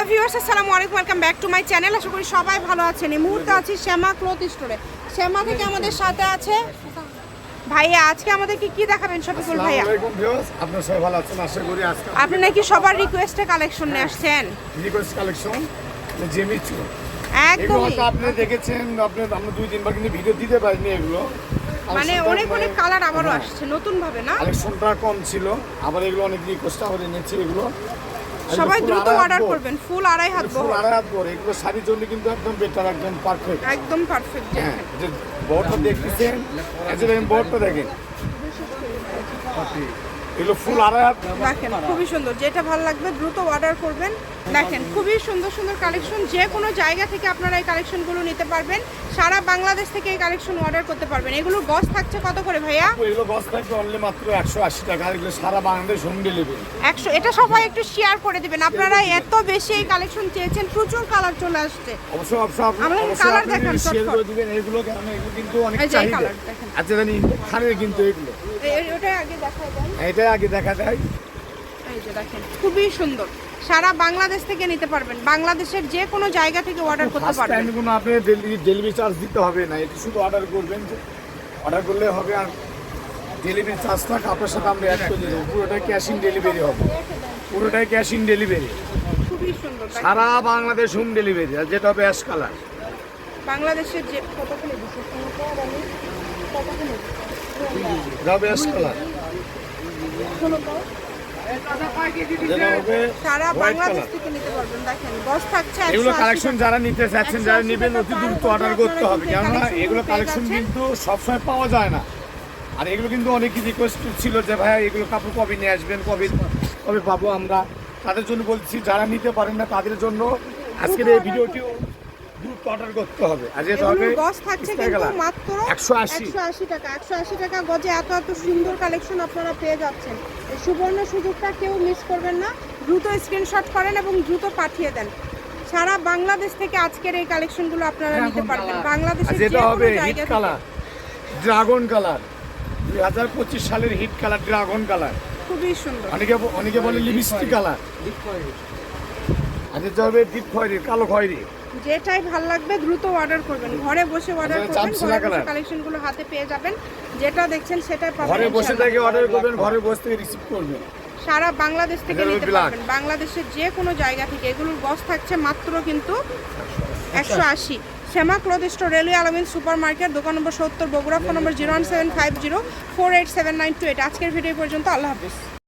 Hello viewers আসসালামু আলাইকুম welcome back to my channel. আশা করি সবাই ভালো আছেন। এই মুহূর্তে আছি শ্যামা ক্লথ স্টোরে। শ্যামা থেকে আমাদের সাথে আছে ভাইয়া আজকে আমাদেরকে কি দেখাবেন শফিকুল ভাইয়া? আপনারা সবাই ভালো আছেন? আশা করি আজকে আপনি নাকি সবার রিকোয়েস্টে কালেকশন নিয়ে আসছেন? রিকোয়েস্ট কালেকশন জেমিচু এগুলো একদমই। হয়তো আপনি দেখেছেন আপনি আমরা দুই তিনবার কিন্তু ভিডিও দিতে পারিনি এগুলো। মানে অনেক অনেক কালার আবারও আসছে নতুন ভাবে না? কালেকশনটা কম ছিল আবার এগুলো অনেক রিকোয়েস্ট আবার এনেছি এগুলো। সবাই দ্রুত অর্ডার করবেন ফুল আড়াই হাত বহর আড়াই হাত বহর। এগুলো শাড়ির জন্য কিন্তু একদম বেটার একদম পারফেক্ট একদম পারফেক্ট হ্যাঁ যে বহরটা দেখতেছেন এই যে বহরটা দেখেন। এগুলো ফুল আড়াই হাত। দেখেন খুবই সুন্দর। যেটা ভালো লাগবে দ্রুত অর্ডার করবেন। দেখেন খুবই সুন্দর সুন্দর কালেকশন যে কোনো জায়গা থেকে আপনারা এই কালেকশনগুলো নিতে পারবেন। সারা বাংলাদেশ থেকে এই কালেকশন অর্ডার করতে পারবেন। এগুলোর গস থাকছে কত করে ভাইয়া? এগুলো বস থাকবে অনলি মাত্র একশো আশি টাকা আর এগুলো সারা বাংলাদেশ হোম ডেলিভারি একশো এটা সবাই একটু শেয়ার করে দিবেন। আপনারা এত বেশি এই কালেকশন চেয়েছেন প্রচুর কালার চলে আসছে। অবশ্যই অবশ্যই আমাদের অবশ্যই দেখান, শেয়ার করে দিবেন এগুলো কারণ এগুলো কিন্তু অনেক চাহিদা। আচ্ছা জানি খানের কিন্তু এগুলো। ওটা আগে দেখা যায় এটাই আগে দেখা যায়। এই যে দেখেন খুবই সুন্দর। সারা বাংলাদেশ থেকে নিতে পারবেন। বাংলাদেশের যে কোনো জায়গা থেকে অর্ডার করতে পারবেন। কোনো আপনি ডেলিভারি চার্জ দিতে হবে না এটা শুধু অর্ডার করবেন অর্ডার করলে হবে আর ডেলিভারি চার্জটা আপনার সাথে আমরা অ্যাড করে দেবো। পুরোটাই ক্যাশ ইন ডেলিভারি হবে। পুরোটাই ক্যাশ ইন ডেলিভারি খুবই সুন্দর সারা বাংলাদেশ হোম ডেলিভারি আর যেটা হবে অ্যাশ কালার বাংলাদেশের যে কতখানি দিচ্ছে এটা হবে অ্যাশ কালার সারা বাংলাদেশ থেকে নিতে পারবেন দেখেন বস থাকছে এগুলো কালেকশন যারা নিতে চাচ্ছেন যারা নেবেন অতি দ্রুত অর্ডার করতে হবে। কেননা এগুলো কালেকশন। কিন্তু সবসময় পাওয়া যায় না। আর এগুলো কিন্তু অনেক রিকোয়েস্ট ছিল যে ভাই এগুলো কাপড় কবে নিয়ে আসবেন কবে কবে পাবো আমরা? তাদের জন্য বলছি যারা নিতে পারেন না তাদের জন্য আজকের এই ভিডিওটিও দ্রুত অর্ডার করতে হবে। আর যেটা গজ থাকছে কিন্তু মাত্র 180 180 টাকা 180 টাকা গজে এত এত সুন্দর কালেকশন আপনারা পেয়ে যাচ্ছেন। সুবর্ণ সুযোগটা কেউ মিস করবেন না। দ্রুত স্ক্রিনশট করেন এবং দ্রুত পাঠিয়ে দেন। সারা বাংলাদেশ থেকে আজকের এই কালেকশনগুলো আপনারা নিতে পারবেন। বাংলাদেশের যেটা হবে হিট কালার ড্রাগন কালার দুই হাজার পঁচিশ সালের হিট কালার ড্রাগন কালার খুবই সুন্দর। অনেকে অনেকে বলে লিপস্টিক কালার যেটা হবে ডিপ খয়েরি কালো খয়েরি। যেটাই ভালো লাগবে দ্রুত অর্ডার করবেন। ঘরে বসে অর্ডার আচ্ছা, করবেন ঘরে বসে কালেকশনগুলো হাতে পেয়ে যাবেন। যেটা দেখছেন সেটাই পাবেন ঘরে বসে থেকে অর্ডার করবেন ঘরে বসে থেকে রিসিভ করবেন। সারা বাংলাদেশ থেকে নিতে পারবেন। বাংলাদেশের যে কোনো জায়গা থেকে। এগুলোর গস থাকছে মাত্র কিন্তু একশো আশি। Shyama cloth store railway Alamin super market দোকান নম্বর সত্তর Bogura phone number zero one seven five zero four eight seven nine two eight. আজকের ভিডিও পর্যন্ত। আল্লাহ হাফিজ।